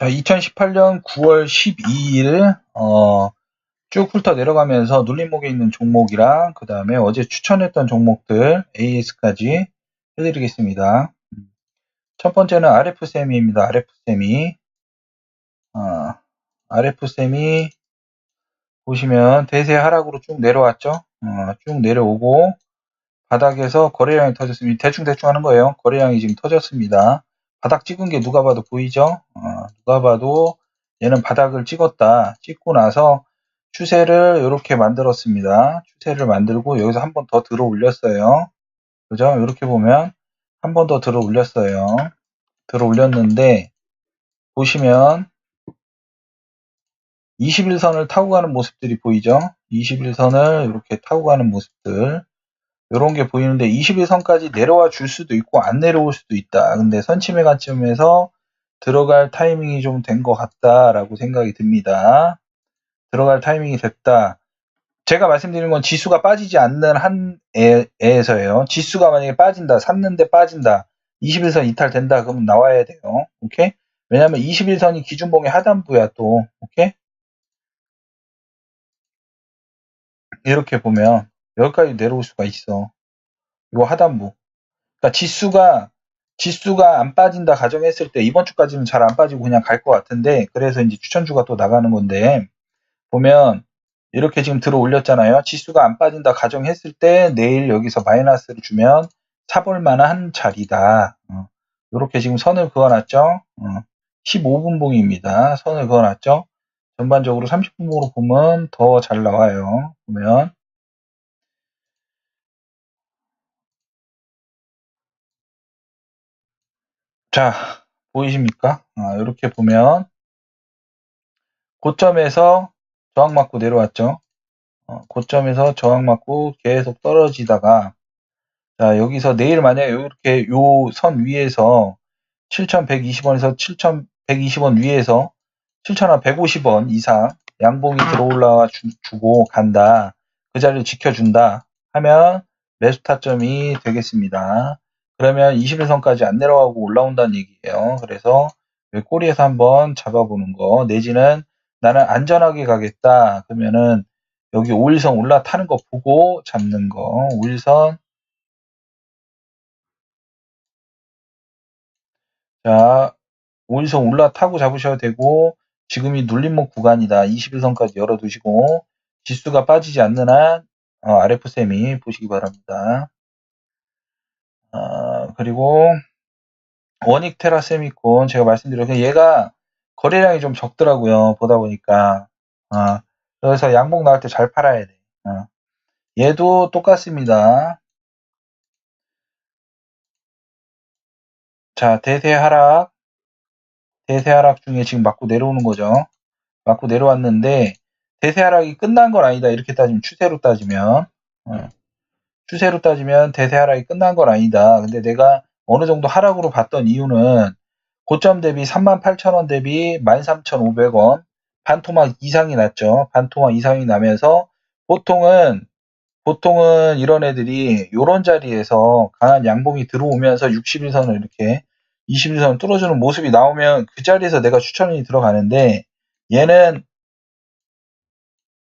자, 2018년 9월 12일 어, 쭉 훑어 내려가면서 눌림목에 있는 종목이랑 그 다음에 어제 추천했던 종목들 AS까지 해드리겠습니다. 첫 번째는 RF세미입니다. RF세미 어, RF세미 보시면 대세 하락으로 쭉 내려왔죠. 어, 쭉 내려오고 바닥에서 거래량이 터졌습니다. 대충대충 하는 거예요. 거래량이 지금 터졌습니다. 바닥 찍은 게 누가 봐도 보이죠? 어, 누가 봐도 얘는 바닥을 찍었다. 찍고 나서 추세를 이렇게 만들었습니다. 추세를 만들고 여기서 한 번 더 들어 올렸어요. 그죠? 이렇게 보면 한 번 더 들어 올렸어요. 들어 올렸는데 보시면 21선을 타고 가는 모습들이 보이죠? 21선을 이렇게 타고 가는 모습들 이런 게 보이는데 21선까지 내려와 줄 수도 있고 안 내려올 수도 있다. 근데 선침의 관점에서 들어갈 타이밍이 좀 된 것 같다라고 생각이 듭니다. 들어갈 타이밍이 됐다. 제가 말씀드린 건 지수가 빠지지 않는 한 애, 에서예요. 지수가 만약에 빠진다, 샀는데 빠진다, 21선 이탈된다, 그러면 나와야 돼요. 오케이? 왜냐면 21선이 기준봉의 하단부야 또, 오케이? 이렇게 보면 여기까지 내려올 수가 있어. 이거 하단부. 그러니까 지수가 지수가 안 빠진다 가정했을 때 이번 주까지는 잘 안 빠지고 그냥 갈 것 같은데 그래서 이제 추천주가 또 나가는 건데 보면 이렇게 지금 들어 올렸잖아요. 지수가 안 빠진다 가정했을 때 내일 여기서 마이너스를 주면 사볼 만한 자리다. 어. 이렇게 지금 선을 그어놨죠. 어. 15분봉입니다. 선을 그어놨죠. 전반적으로 30분봉으로 보면 더 잘 나와요. 보면 자, 보이십니까? 아, 이렇게 보면 고점에서 저항 맞고 내려왔죠. 어, 고점에서 저항 맞고 계속 떨어지다가 자, 여기서 내일 만약에 이렇게 요 선 위에서 7,120원에서 7,120원 위에서 7,150원 이상 양봉이 들어올라 주고 간다. 그 자리를 지켜준다 하면 매수 타점이 되겠습니다. 그러면 21선까지 안 내려가고 올라온다는 얘기예요. 그래서 꼬리에서 한번 잡아보는 거 내지는 나는 안전하게 가겠다. 그러면은 여기 5일선 올라타는 거 보고 잡는 거 5일선 자 5일선 올라타고 잡으셔야 되고 지금이 눌림목 구간이다. 21선까지 열어두시고 지수가 빠지지 않는 한 어, RF쌤이 보시기 바랍니다. 어, 그리고 원익 테라 세미콘 제가 말씀드렸고 얘가 거래량이 좀 적더라고요. 보다 보니까 어, 그래서 양봉 나올 때 잘 팔아야 돼. 어. 얘도 똑같습니다. 자 대세 하락 대세 하락 중에 지금 맞고 내려오는 거죠. 맞고 내려왔는데 대세 하락이 끝난 건 아니다. 이렇게 따지면 추세로 따지면 어. 추세로 따지면 대세 하락이 끝난 건 아니다. 근데 내가 어느 정도 하락으로 봤던 이유는 고점 대비 38,000원 대비 13,500원 반토막 이상이 났죠. 반토막 이상이 나면서 보통은 보통은 이런 애들이 이런 자리에서 강한 양봉이 들어오면서 61선을 이렇게 21선을 뚫어주는 모습이 나오면 그 자리에서 내가 추천이 들어가는데 얘는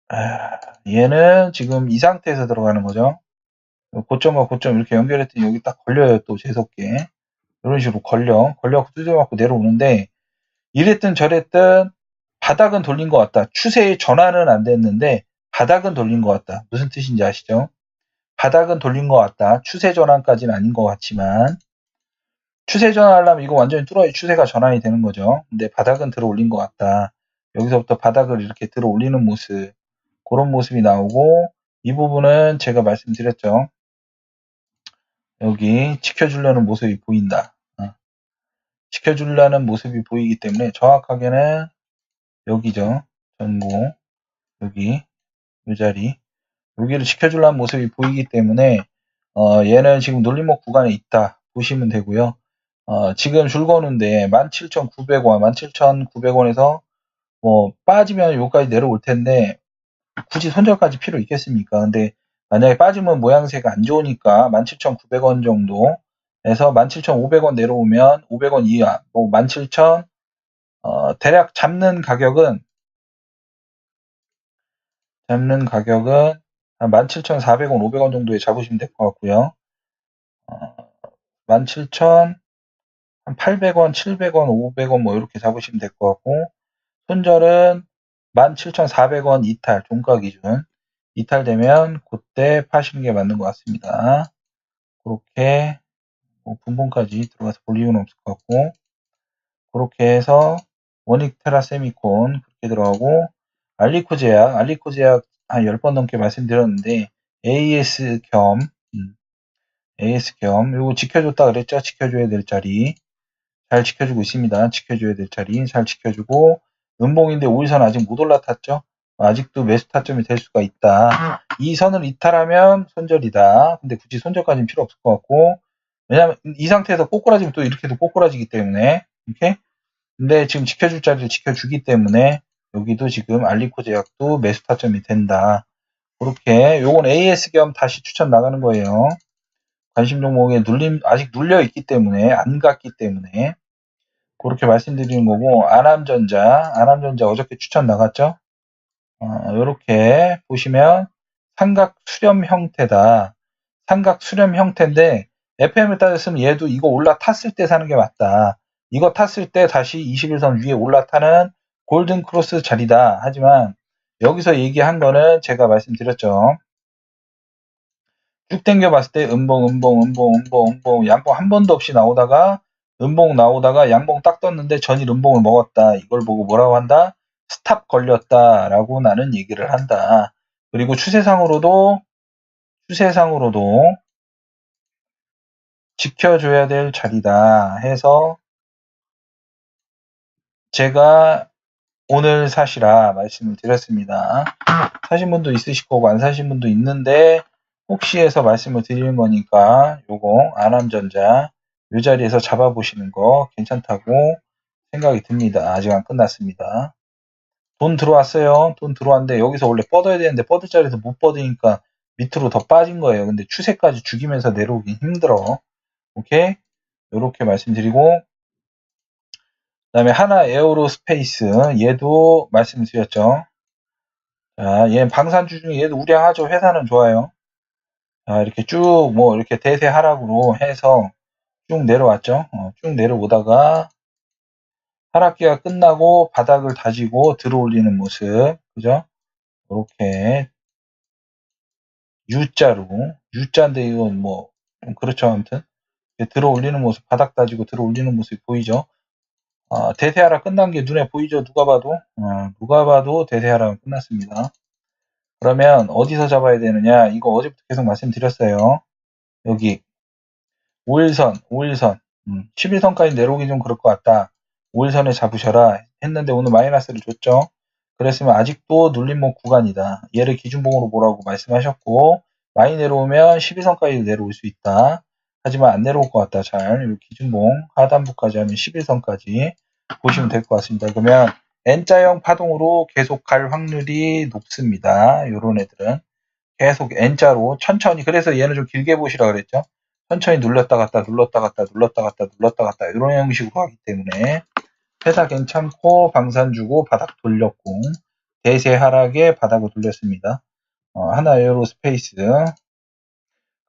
아, 얘는 지금 이 상태에서 들어가는 거죠. 고점과 고점 이렇게 연결했더니 여기 딱 걸려요 또 재석게. 이런 식으로 걸려. 걸려갖고 두드려맞고 내려오는데 이랬든 저랬든 바닥은 돌린 것 같다. 추세의 전환은 안 됐는데 바닥은 돌린 것 같다. 무슨 뜻인지 아시죠? 바닥은 돌린 것 같다. 추세 전환까지는 아닌 것 같지만. 추세 전환하려면 이거 완전히 뚫어야 추세가 전환이 되는 거죠. 근데 바닥은 들어 올린 것 같다. 여기서부터 바닥을 이렇게 들어 올리는 모습. 그런 모습이 나오고 이 부분은 제가 말씀드렸죠 여기 지켜주려는 모습이 보인다. 어. 지켜주려는 모습이 보이기 때문에 정확하게는 여기죠. 전고 여기 이 자리 여기를 지켜주려는 모습이 보이기 때문에 어, 얘는 지금 논리목 구간에 있다 보시면 되고요. 어, 지금 줄 거는데 17,900원, 17,900원에서 뭐 빠지면 여기까지 내려올 텐데 굳이 손절까지 필요 있겠습니까? 근데 만약에 빠지면 모양새가 안 좋으니까 17,900원 정도에서 17,500원 내려오면 500원 이하, 뭐 17,000, 어, 대략 잡는 가격은 잡는 가격은 한 17,400원, 500원 정도에 잡으시면 될 것 같고요. 어, 17,000, 한 800원, 700원, 500원 뭐 이렇게 잡으시면 될 것 같고 손절은 17,400원 이탈, 종가 기준 이탈되면 그때 파시는 게 맞는 것 같습니다. 그렇게 뭐 분봉까지 들어가서 볼 이유는 없을 것 같고 그렇게 해서 원익 테라 세미콘 그렇게 들어가고 알리코 제약 알리코 제약 한 10번 넘게 말씀드렸는데 AS 겸 음, AS 겸 요거 지켜줬다 그랬죠? 지켜줘야 될 자리. 잘 지켜주고 있습니다. 지켜줘야 될 자리. 잘 지켜주고 음봉인데 5일선 아직 못 올라탔죠 아직도 매수 타점이 될 수가 있다. 이 선을 이탈하면 손절이다. 근데 굳이 손절까지는 필요 없을 것 같고. 왜냐하면 이 상태에서 꼬꾸라지면 또 이렇게도 꼬꾸라지기 때문에. 이렇게? 근데 지금 지켜줄 자리를 지켜주기 때문에 여기도 지금 알리코 제약도 매수 타점이 된다. 그렇게 요건 AS 겸 다시 추천 나가는 거예요. 관심 종목에 눌림 아직 눌려 있기 때문에 안 갔기 때문에. 그렇게 말씀드리는 거고 아남전자. 아남전자 어저께 추천 나갔죠. 어, 이렇게 보시면 삼각 수렴 형태다. 삼각 수렴 형태인데 FM을 따졌으면 얘도 이거 올라탔을 때 사는 게 맞다. 이거 탔을 때 다시 21선 위에 올라타는 골든 크로스 자리다. 하지만 여기서 얘기한 거는 제가 말씀드렸죠. 쭉 당겨 봤을 때 음봉, 음봉, 음봉, 음봉, 음봉, 양봉 한 번도 없이 나오다가 음봉 나오다가 양봉 딱 떴는데 전일 음봉을 먹었다. 이걸 보고 뭐라고 한다? 스탑 걸렸다라고 나는 얘기를 한다. 그리고 추세상으로도 추세상으로도 지켜줘야 될 자리다 해서 제가 오늘 사시라 말씀을 드렸습니다. 사신 분도 있으실 거고 안 사신 분도 있는데 혹시 해서 말씀을 드리는 거니까 요거 안암전자 요 자리에서 잡아보시는 거 괜찮다고 생각이 듭니다. 아직 안 끝났습니다. 돈 들어왔어요. 돈 들어왔는데 여기서 원래 뻗어야 되는데 뻗을 자리에서 못 뻗으니까 밑으로 더 빠진 거예요. 근데 추세까지 죽이면서 내려오기 힘들어. 오케이? 요렇게 말씀드리고 그 다음에 하나 에어로 스페이스 얘도 말씀드렸죠. 자, 얘 방산주 중에 얘도 우량하죠. 회사는 좋아요. 자, 이렇게 쭉 뭐 이렇게 대세 하락으로 해서 쭉 내려왔죠. 어, 쭉 내려오다가 하락기가 끝나고 바닥을 다지고 들어올리는 모습, 그죠? 이렇게 U자로 U자인데 이건 뭐 그렇죠 아무튼 들어올리는 모습, 바닥 다지고 들어올리는 모습이 보이죠. 어, 대세하락 끝난 게 눈에 보이죠? 누가 봐도 어, 누가 봐도 대세하락은 끝났습니다. 그러면 어디서 잡아야 되느냐? 이거 어제부터 계속 말씀드렸어요. 여기 5일선, 5일선, 음, 11선까지 내려오기 좀 그럴 것 같다. 5일선에 잡으셔라 했는데 오늘 마이너스를 줬죠. 그랬으면 아직도 눌림목 구간이다. 얘를 기준봉으로 보라고 말씀하셨고 많이 내려오면 12선까지 내려올 수 있다. 하지만 안 내려올 것 같다. 잘 기준봉 하단부까지 하면 11선까지 보시면 될 것 같습니다. 그러면 N자형 파동으로 계속 갈 확률이 높습니다. 요런 애들은 계속 N자로 천천히 그래서 얘는 좀 길게 보시라 그랬죠. 천천히 눌렀다 갔다 눌렀다 갔다 눌렀다 갔다 눌렀다 갔다 이런 형식으로 하기 때문에 회사 괜찮고 방산 주고 바닥 돌렸고 대세 하락에 바닥을 돌렸습니다. 어, 하나 에어로스페이스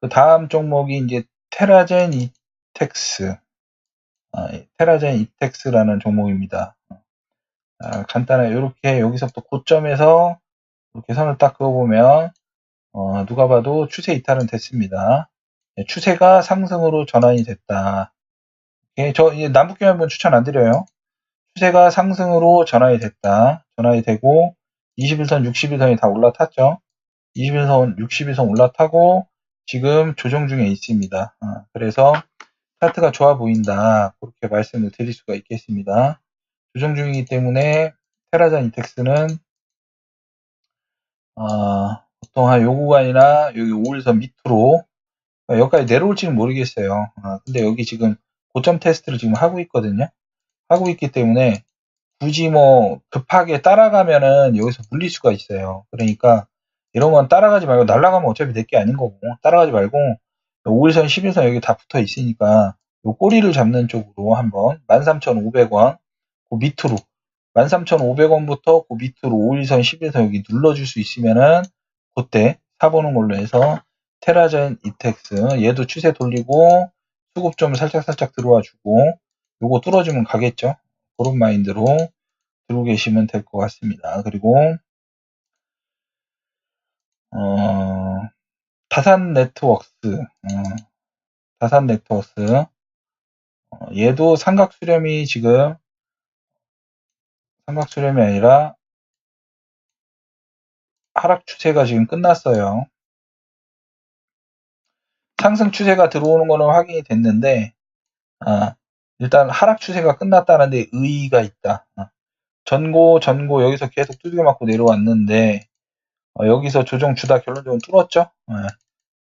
그 다음 종목이 이제 테라젠 이텍스 아, 테라젠 이텍스라는 종목입니다. 아, 간단하게 이렇게 여기서부터 고점에서 이렇게 선을 딱 그어보면 어, 누가 봐도 추세 이탈은 됐습니다. 네, 추세가 상승으로 전환이 됐다. 예, 저 남북경협은 추천 안 드려요. 추세가 상승으로 전환이 됐다. 전환이 되고 21선, 61선이 다 올라탔죠. 21선, 61선 올라타고 지금 조정 중에 있습니다. 어, 그래서 차트가 좋아 보인다. 그렇게 말씀을 드릴 수가 있겠습니다. 조정 중이기 때문에 테라잔 이텍스는 어, 보통 한 요 구간이나 여기 5일선 밑으로 여기까지 내려올지는 모르겠어요. 어, 근데 여기 지금 고점 테스트를 지금 하고 있거든요. 하고 있기 때문에 굳이 뭐 급하게 따라가면은 여기서 물릴 수가 있어요. 그러니까 이런 건 따라가지 말고 날아가면 어차피 내 게 아닌 거고 따라가지 말고 5일선, 11선 여기 다 붙어 있으니까 요 꼬리를 잡는 쪽으로 한번 13,500원 그 밑으로 13,500원부터 그 밑으로 5일선, 10일선 여기 눌러줄 수 있으면은 그때 사보는 걸로 해서 테라젠 이텍스 얘도 추세 돌리고 수급 좀 살짝살짝 들어와 주고 요거 뚫어주면 가겠죠. 그런 마인드로 들고 계시면 될 것 같습니다. 그리고 어, 다산 네트워크스 어, 다산 네트워크스 어, 얘도 삼각 수렴이 지금 삼각 수렴이 아니라 하락 추세가 지금 끝났어요. 상승 추세가 들어오는 거는 확인이 됐는데 아, 일단 하락 추세가 끝났다는 데 의의가 있다. 아, 전고 전고 여기서 계속 두들겨 맞고 내려왔는데 어, 여기서 조정 주다 결론적으로 뚫었죠. 네.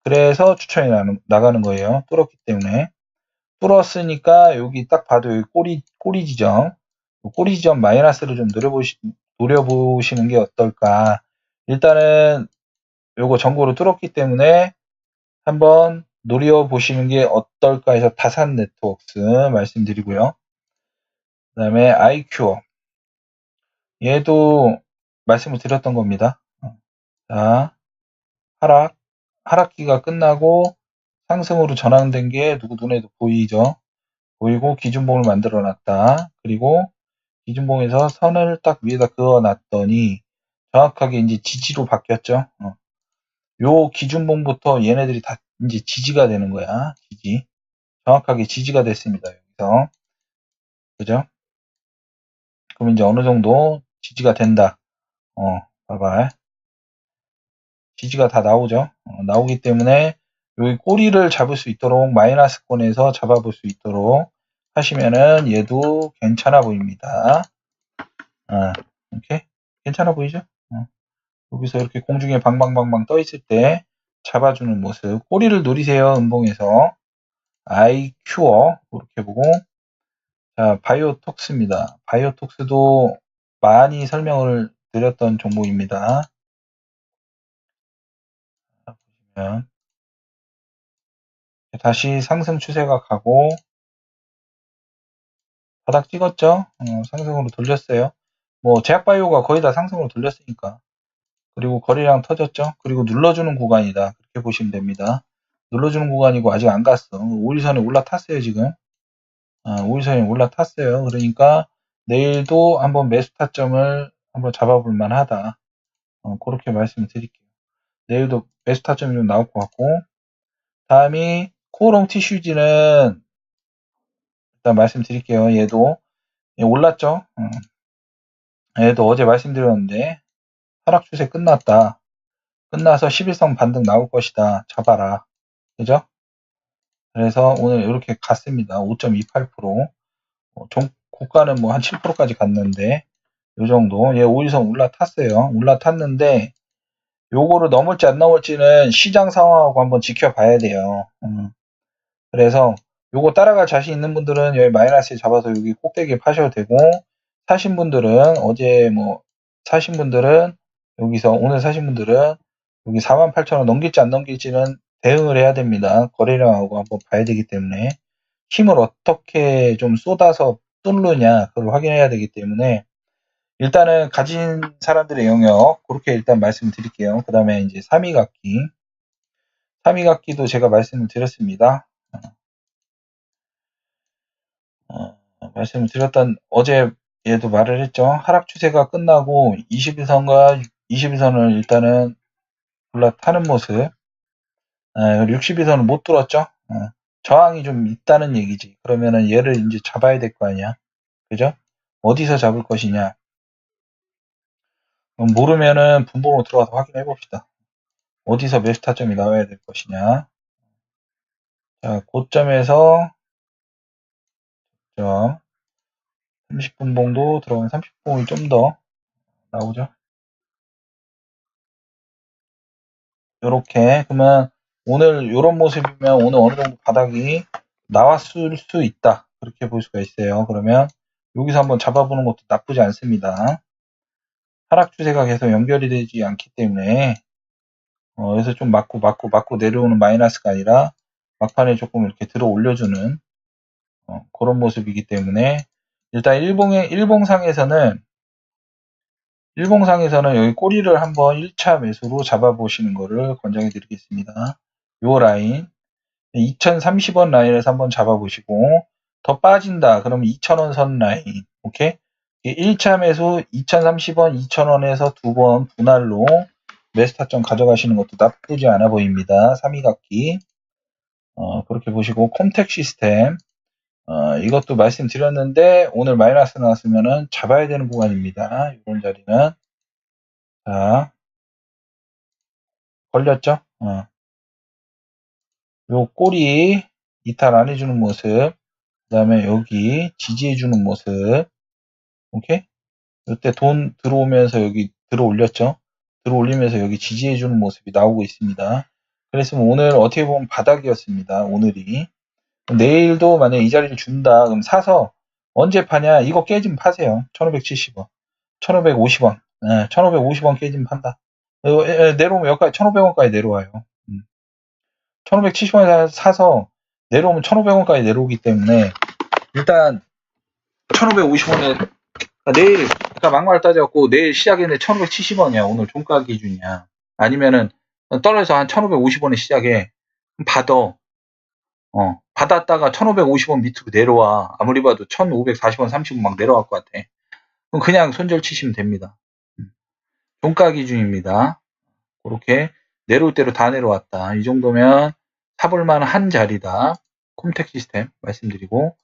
그래서 추천이 나는, 나가는 거예요. 뚫었기 때문에 뚫었으니까 여기 딱 봐도 여기 꼬리 꼬리 지점 꼬리 지점 마이너스를 좀 노려보시 노려보시는 게 어떨까. 일단은 요거 전고로 뚫었기 때문에 한번 노려보시는 게 어떨까 해서 다산 네트워크스 말씀드리고요. 그 다음에 IQ 얘도 말씀을 드렸던 겁니다. 자, 하락, 하락기가 끝나고 상승으로 전환된 게 누구 눈에도 보이죠? 보이고 기준봉을 만들어 놨다. 그리고 기준봉에서 선을 딱 위에다 그어 놨더니 정확하게 이제 지지로 바뀌었죠. 어. 요 기준봉부터 얘네들이 다 이제 지지가 되는 거야. 지지. 정확하게 지지가 됐습니다. 여기서. 그죠? 그럼 이제 어느 정도 지지가 된다. 어, 봐봐. 지지가 다 나오죠. 어, 나오기 때문에 여기 꼬리를 잡을 수 있도록 마이너스권에서 잡아볼 수 있도록 하시면은 얘도 괜찮아 보입니다. 어, 이렇게 괜찮아 보이죠? 어. 여기서 이렇게 공중에 방방방방 떠 있을 때 잡아주는 모습. 꼬리를 노리세요. 음봉에서. 아이 큐어 이렇게 보고 자 바이오톡스입니다. 바이오톡스도 많이 설명을 드렸던 종목입니다. 보시면 다시 상승 추세가 가고 바닥 찍었죠? 어, 상승으로 돌렸어요. 뭐 제약바이오가 거의 다 상승으로 돌렸으니까 그리고 거리량 터졌죠? 그리고 눌러주는 구간이다. 그렇게 보시면 됩니다. 눌러주는 구간이고 아직 안 갔어. 5일선에 올라탔어요, 지금. 아, 5일선에 올라탔어요. 그러니까 내일도 한번 매수 타점을 한번 잡아볼 만하다. 어, 그렇게 말씀을 드릴게요. 내일도 매수 타점이 좀 나올 것 같고 다음이 코롱 티슈지는 일단 말씀드릴게요. 얘도 얘 올랐죠? 어. 얘도 어제 말씀드렸는데 하락 추세 끝났다. 끝나서 11성 반등 나올 것이다. 잡아라. 그죠? 그래서 오늘 이렇게 갔습니다. 5.28%. 어, 종, 고가는 뭐 한 7%까지 갔는데, 요 정도. 얘 5일선 올라탔어요. 올라탔는데, 요거를 넘을지 안 넘을지는 시장 상황하고 한번 지켜봐야 돼요. 음. 그래서 요거 따라갈 자신 있는 분들은 여기 마이너스에 잡아서 여기 꼭대기에 파셔도 되고, 사신 분들은 어제 뭐, 사신 분들은 여기서 오늘 사신 분들은 여기 48,000원 넘길지 안 넘길지는 대응을 해야 됩니다. 거래량하고 한번 봐야 되기 때문에 힘을 어떻게 좀 쏟아서 뚫느냐 그걸 확인해야 되기 때문에 일단은 가진 사람들의 영역 그렇게 일단 말씀을 드릴게요. 그 다음에 이제 3위각기 3위각기도 제가 말씀을 드렸습니다. 어, 말씀을 드렸던 어제 얘도 말을 했죠. 하락 추세가 끝나고 21선과 21선을 일단은 올라타는 모습. 60에서는 아, 못 들었죠. 어, 저항이 좀 있다는 얘기지. 그러면은 얘를 이제 잡아야 될 거 아니야. 그죠? 어디서 잡을 것이냐. 모르면은 분봉으로 들어가서 확인해 봅시다. 어디서 매수 타점이 나와야 될 것이냐. 자, 고점에서 점 30분봉도 들어가면 30분봉이 좀 더 나오죠. 요렇게 그러면 오늘 이런 모습이면 오늘 어느 정도 바닥이 나왔을 수 있다. 그렇게 볼 수가 있어요. 그러면 여기서 한번 잡아보는 것도 나쁘지 않습니다. 하락 추세가 계속 연결이 되지 않기 때문에 어, 여기서 좀 맞고 맞고 맞고 내려오는 마이너스가 아니라 막판에 조금 이렇게 들어 올려주는 어, 그런 모습이기 때문에 일단 일봉의 일봉상에서는 일봉상에서는 여기 꼬리를 한번 1차 매수로 잡아보시는 것을 권장해 드리겠습니다. 요 라인. 2030원 라인에서 한번 잡아보시고 더 빠진다. 그러면 2000원 선 라인. 오케이? 1차 매수 2030원 2000원에서 두 번 분할로 매수 타점 가져가시는 것도 나쁘지 않아 보입니다. 3위각기. 어, 그렇게 보시고 콤텍 시스템 어, 이것도 말씀드렸는데 오늘 마이너스 나왔으면은 잡아야 되는 구간입니다. 이런 자리는 자 걸렸죠? 어. 요 꼬리 이탈 안 해주는 모습 그 다음에 여기 지지해주는 모습 오케이? 이때 돈 들어오면서 여기 들어 올렸죠? 들어 올리면서 여기 지지해주는 모습이 나오고 있습니다. 그래서 오늘 어떻게 보면 바닥이었습니다. 오늘이 내일도 만약에 이 자리를 준다 그럼 사서 언제 파냐? 이거 깨지면 파세요. 1570원. 1550원. 네, 1550원 깨지면 판다. 내려오면 여기까지 1500원까지 내려와요. 음. 1570원에 사서 내려오면 1500원까지 내려오기 때문에 일단 1550원에 내일 그러니까 막말 따져갖고 내일 시작했는데 1570원이야 오늘 종가 기준이야. 아니면은 떨어져서 한 1550원에 시작해. 받아 어, 받았다가 1550원 밑으로 내려와. 아무리 봐도 1540원, 30원 막 내려갈 것 같아. 그럼 그냥 손절 치시면 됩니다. 음. 종가 기준입니다. 그렇게 내려올 대로 다 내려왔다. 이 정도면 사볼만 한 자리다. 콤텍 시스템 말씀드리고.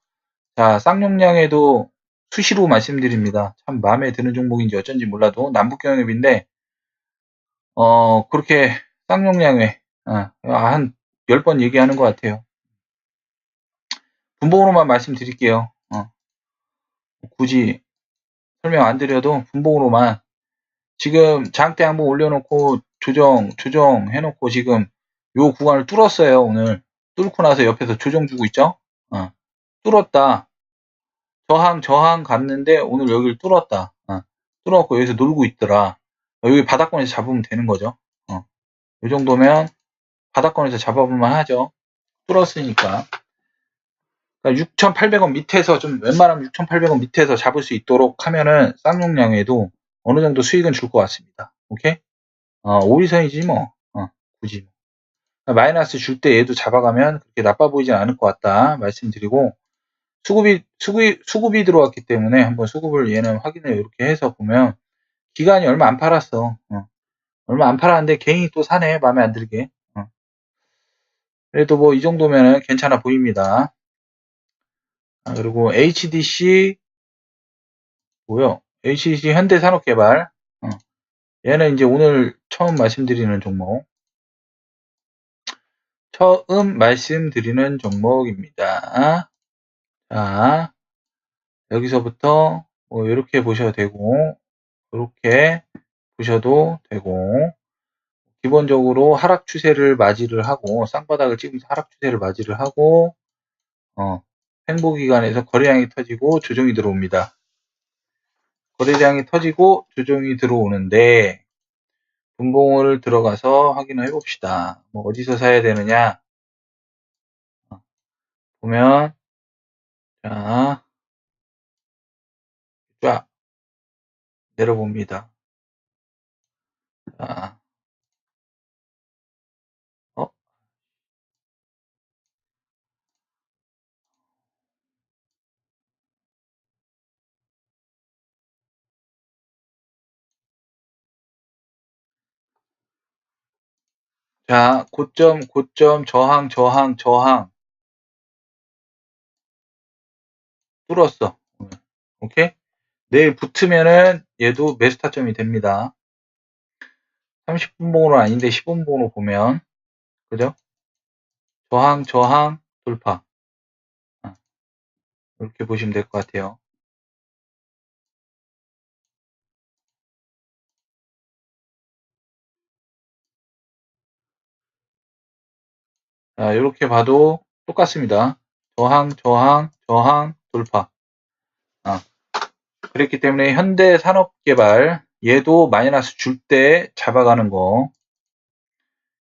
자, 쌍용량에도 수시로 말씀드립니다. 참 마음에 드는 종목인지 어쩐지 몰라도 남북경협인데, 어, 그렇게 쌍용량에, 어, 한 10번 얘기하는 것 같아요. 분봉으로만 말씀드릴게요. 어. 굳이 설명 안 드려도 분봉으로만 지금 장대 한번 올려놓고 조정 조정 해놓고 지금 요 구간을 뚫었어요 오늘 뚫고 나서 옆에서 조정 주고 있죠 어. 뚫었다 저항 저항 갔는데 오늘 여기를 뚫었다 어. 뚫었고 여기서 놀고 있더라 여기 바닥권에서 잡으면 되는 거죠 어. 이 정도면 바닥권에서 잡아보면 하죠 뚫었으니까 그러니까 6,800원 밑에서 좀 웬만하면 6,800원 밑에서 잡을 수 있도록 하면은 쌍용량에도 어느 정도 수익은 줄 것 같습니다. 오케이? 어, 5일선이지 뭐. 어, 굳이. 그러니까 마이너스 줄 때 얘도 잡아가면 그렇게 나빠 보이진 않을 것 같다 말씀드리고 수급이 수급이 수급이 들어왔기 때문에 한번 수급을 얘는 확인을 이렇게 해서 보면 기간이 얼마 안 팔았어. 어. 얼마 안 팔았는데 개인이 또 사네 마음에 안 들게. 어. 그래도 뭐 이 정도면은 괜찮아 보입니다. 아, 그리고 HDC 뭐요? HDC 현대산업개발 어. 얘는 이제 오늘 처음 말씀드리는 종목 처음 말씀드리는 종목입니다. 자 여기서부터 뭐 이렇게 보셔도 되고 이렇게 보셔도 되고 기본적으로 하락 추세를 맞이를 하고 쌍바닥을 찍으면서 하락 추세를 맞이를 하고 어, 행보기간에서 거래량이 터지고 조정이 들어옵니다. 거래량이 터지고 조정이 들어오는데 분봉을 들어가서 확인을 해봅시다. 뭐 어디서 사야 되느냐? 보면 자, 쫙 내려봅니다. 자, 자, 고점, 고점, 저항, 저항, 저항. 뚫었어. 오케이? 내일 붙으면은 얘도 매수 타점이 됩니다. 30분 봉으로 아닌데 10분 봉으로 보면 그죠? 저항, 저항, 돌파. 아, 이렇게 보시면 될 것 같아요. 자, 이렇게 봐도 똑같습니다. 저항, 저항, 저항, 돌파. 아, 그랬기 때문에 현대 산업개발 얘도 마이너스 줄 때 잡아가는 거.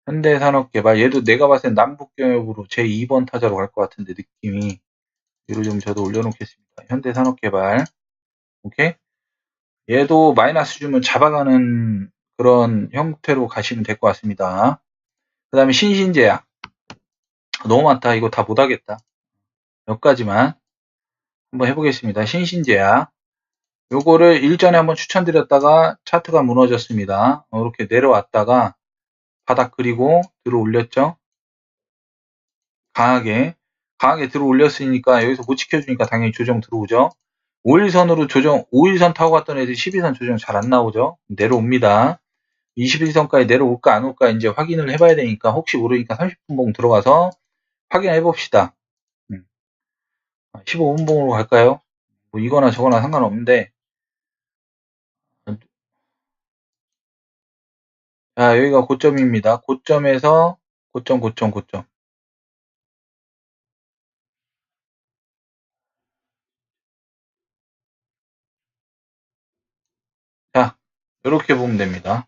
현대 산업개발 얘도 내가 봤을 땐 남북경협으로 제 2번 타자로 갈 것 같은데 느낌이 위로 좀 저도 올려놓겠습니다. 현대 산업개발. 오케이? 얘도 마이너스 주면 잡아가는 그런 형태로 가시면 될 것 같습니다. 그 다음에 신신제약. 너무 많다. 이거 다 못하겠다. 몇 가지만 한번 해보겠습니다. 신신제약. 요거를 일전에 한번 추천드렸다가 차트가 무너졌습니다. 어, 이렇게 내려왔다가 바닥 그리고 들어 올렸죠. 강하게 강하게 들어 올렸으니까 여기서 못 지켜주니까 당연히 조정 들어오죠. 5일선으로 조정 5일선 타고 갔던 애들이 12선 조정 잘 안 나오죠. 내려옵니다. 21선까지 내려올까 안 올까 이제 확인을 해봐야 되니까 혹시 모르니까 30분 봉 들어가서 확인해 봅시다. 15분 음. 봉으로 갈까요? 뭐 이거나 저거나 상관없는데 자 여기가 고점입니다. 고점에서 고점 고점 고점 자 이렇게 보면 됩니다.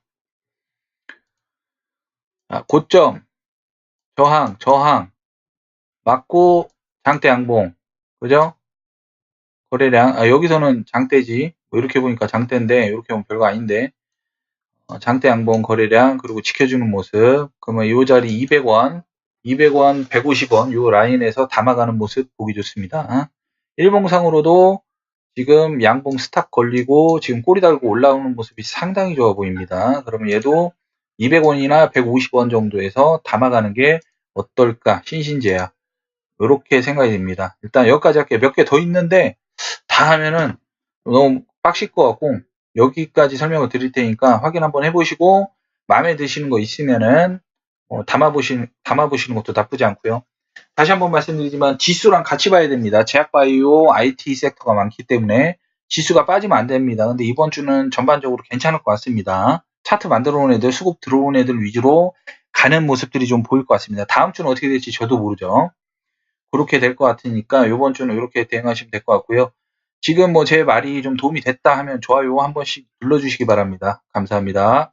자, 고점 저항 저항 맞고 장대 양봉. 그죠? 거래량 아, 여기서는 장대지. 뭐 이렇게 보니까 장대인데 이렇게 보면 별거 아닌데. 어, 장대 양봉 거래량 그리고 지켜주는 모습. 그러면 이 자리 200원 200원 150원 이 라인에서 담아가는 모습 보기 좋습니다. 일봉상으로도 지금 양봉 스탑 걸리고 지금 꼬리 달고 올라오는 모습이 상당히 좋아 보입니다. 그러면 얘도 200원이나 150원 정도에서 담아가는 게 어떨까? 신신제야 이렇게 생각이 됩니다. 일단 여기까지 할게요. 몇 개 더 있는데 다 하면은 너무 빡실 것 같고 여기까지 설명을 드릴 테니까 확인 한번 해보시고 마음에 드시는 거 있으면은 어, 담아보시는 담아보시는 것도 나쁘지 않고요. 다시 한번 말씀드리지만 지수랑 같이 봐야 됩니다. 제약바이오, IT 섹터가 많기 때문에 지수가 빠지면 안 됩니다. 근데 이번 주는 전반적으로 괜찮을 것 같습니다. 차트 만들어 온 애들, 수급 들어온 애들 위주로 가는 모습들이 좀 보일 것 같습니다. 다음 주는 어떻게 될지 저도 모르죠. 그렇게 될 것 같으니까 이번 주는 이렇게 대응하시면 될 것 같고요. 지금 뭐 제 말이 좀 도움이 됐다 하면 좋아요 한 번씩 눌러주시기 바랍니다. 감사합니다.